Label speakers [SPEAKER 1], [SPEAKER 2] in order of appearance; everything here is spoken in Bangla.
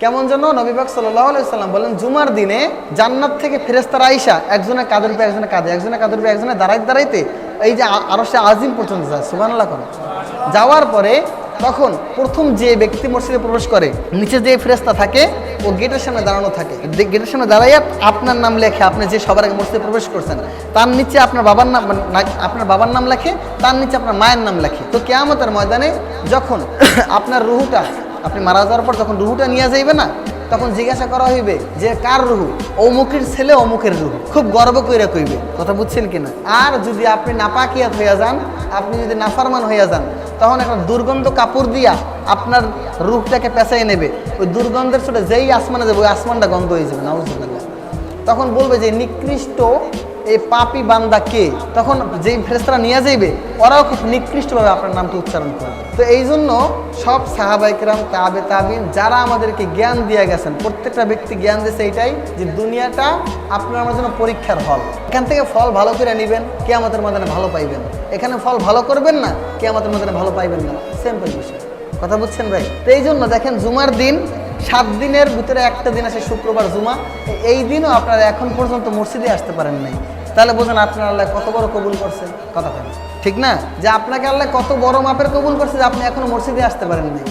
[SPEAKER 1] কেমন নবীবাগ সাল্লাহ সাল্লাম বলেন, জুমার দিনে জান্নাত থেকে ফেরেস্তার আইসা একজনে কাদের উপরে একজনে কাঁদে, একজনে কাদের উপরে একজনে দাঁড়াইতে দাঁড়াইতে এই যে আরও সে আজিম পর্যন্ত যায় সুবানাল্লাহ করে যাওয়ার পরে তখন প্রথম যে ব্যক্তি মসজিদে প্রবেশ করে, নিচে যে ফেরেস্তা থাকে, ও গেটের সামনে দাঁড়ানো থাকে। গেটের সামনে দাঁড়াইয়া আপনার নাম লেখে, আপনি যে সবার আগে মসজিদে প্রবেশ করছেন, তার নিচে আপনার বাবার নাম আপনার বাবার নাম লেখে, তার নিচে আপনার মায়ের নাম লেখে। তো কেয়ামতের ময়দানে যখন আপনার রুহুটা আপনি মারা যাওয়ার পর যখন রুহুটা নিয়ে যাইবে না, তখন জিজ্ঞাসা করা হইবে যে কার রুহু? অমুকের ছেলে, অমুকের রুহু। খুব গর্ব কইরা কইবে। কথা বুঝছেন কিনা? আর যদি আপনি নাপাকিয়াত হইয়া যান, আপনি যদি নাফারমান হইয়া যান, তখন একটা দুর্গন্ধ কাপড় দিয়া আপনার রুহটাকে পেঁচাই নেবে। ওই দুর্গন্ধের ছোট যেই আসমানে যাবে, ওই আসমানটা গন্ধ হয়ে যাবে, নাউজুবিল্লাহ। তখন বলবে যে, নিকৃষ্ট এই পাপি বান্দা কে? তখন যেই ফেরেস্তারা নিয়ে যাইবে, ওরাও খুব নিকৃষ্টভাবে আপনার নামটা উচ্চারণ করবে। তো এই জন্য সব সাহাবাইকরাম তাবে, তাবিন, যারা আমাদেরকে জ্ঞান দিয়ে গেছেন, প্রত্যেকটা ব্যক্তি জ্ঞান দিয়েছে এইটাই যে, দুনিয়াটা আপনার আমার জন্য পরীক্ষার হল। এখান থেকে ফল ভালো করে নেবেন কে আমাদের মাদানে ভালো পাইবেন। এখানে ফল ভালো করবেন না কে আমাদের মাদানে ভালো পাইবেন না। সিম্পল বিষয়। কথা বুঝছেন ভাই? তো এই জন্য দেখেন, জুমার দিন সাত দিনের ভিতরে একটা দিন আসে শুক্রবার, জুমা। এই দিনও আপনারা এখন পর্যন্ত মসজিদে আসতে পারেন নাই। তাহলে বোঝেন আপনার আল্লাহ কত বড় কবুল করছে। কথা ঠিক না? যে আপনাকে আল্লাহ কত বড় মাপের কবুল করছে যে আপনি এখনও মসজিদে আসতে পারেন নাই।